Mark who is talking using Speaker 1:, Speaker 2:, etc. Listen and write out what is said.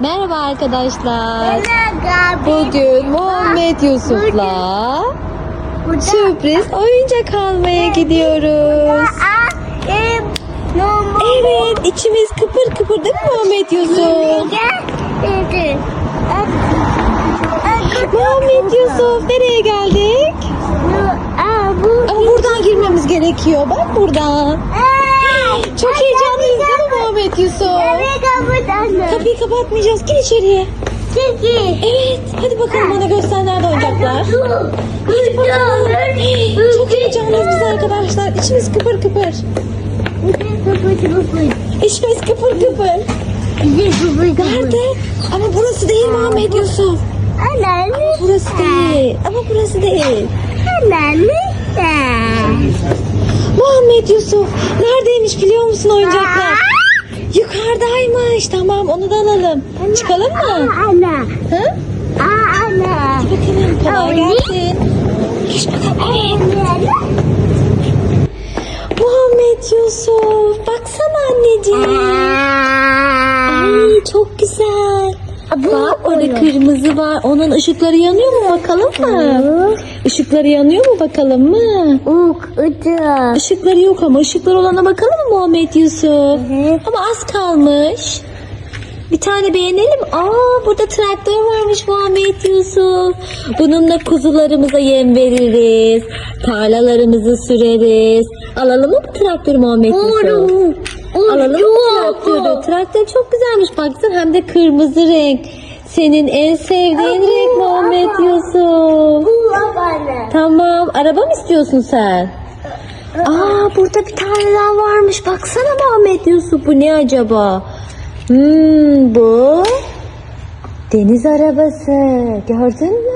Speaker 1: Merhaba arkadaşlar. Bugün Muhammed Yusuf'la sürpriz oyuncak almaya gidiyoruz. Evet, içimiz kıpır kıpır değil mi Muhammed Yusuf? Muhammed Yusuf, nereye geldik? Ama buradan girmemiz gerekiyor. Bak buradan. Çok heyecanlıyız değil mi Muhammed Yusuf? Kapıyı kapatmayacağız. Gir içeriye. Evet, hadi bakalım bana göster nerede oyuncaklar. Hadi bakalım. Çok heyecanlıyız biz arkadaşlar. İçimiz kıpır kıpır. İçimiz kıpır kıpır. Nerede? Ama burası değil Muhammed Yusuf. Burası değil. Ama burası değil. Muhammed Yusuf. Neredeymiş biliyor musun oyuncaklar? Yukarıdaymış. Tamam onu da alalım. Çıkalım mı? Hı? Bakalım kolay gelsin. Muhammed Yusuf. Baksana anneciğim. Ay çok güzel. Bak orada kırmızı var. Onun ışıkları yanıyor mu bakalım mı? Işıkları yanıyor mu bakalım mı? Işıkları yok ama ışıkları olana bakalım mı Muhammed Yusuf? Ama az kalmış. Bir tane beğenelim. Aa burada traktör varmış Muhammed Yusuf. Bununla kuzularımıza yem veririz. Tarlalarımızı süreriz. Alalım mı bu traktörü Muhammed Yusuf? Alalım mı traktörü? Traktör çok güzelmiş baksana hem de kırmızı renk. Senin en sevdiğin renk Muhammed Yusuf. Tamam. Araba mı istiyorsun sen? Aa burada bir tane daha varmış. Baksana Muhammed Yusuf. Bu ne acaba? Hmm, bu deniz arabası. Gördün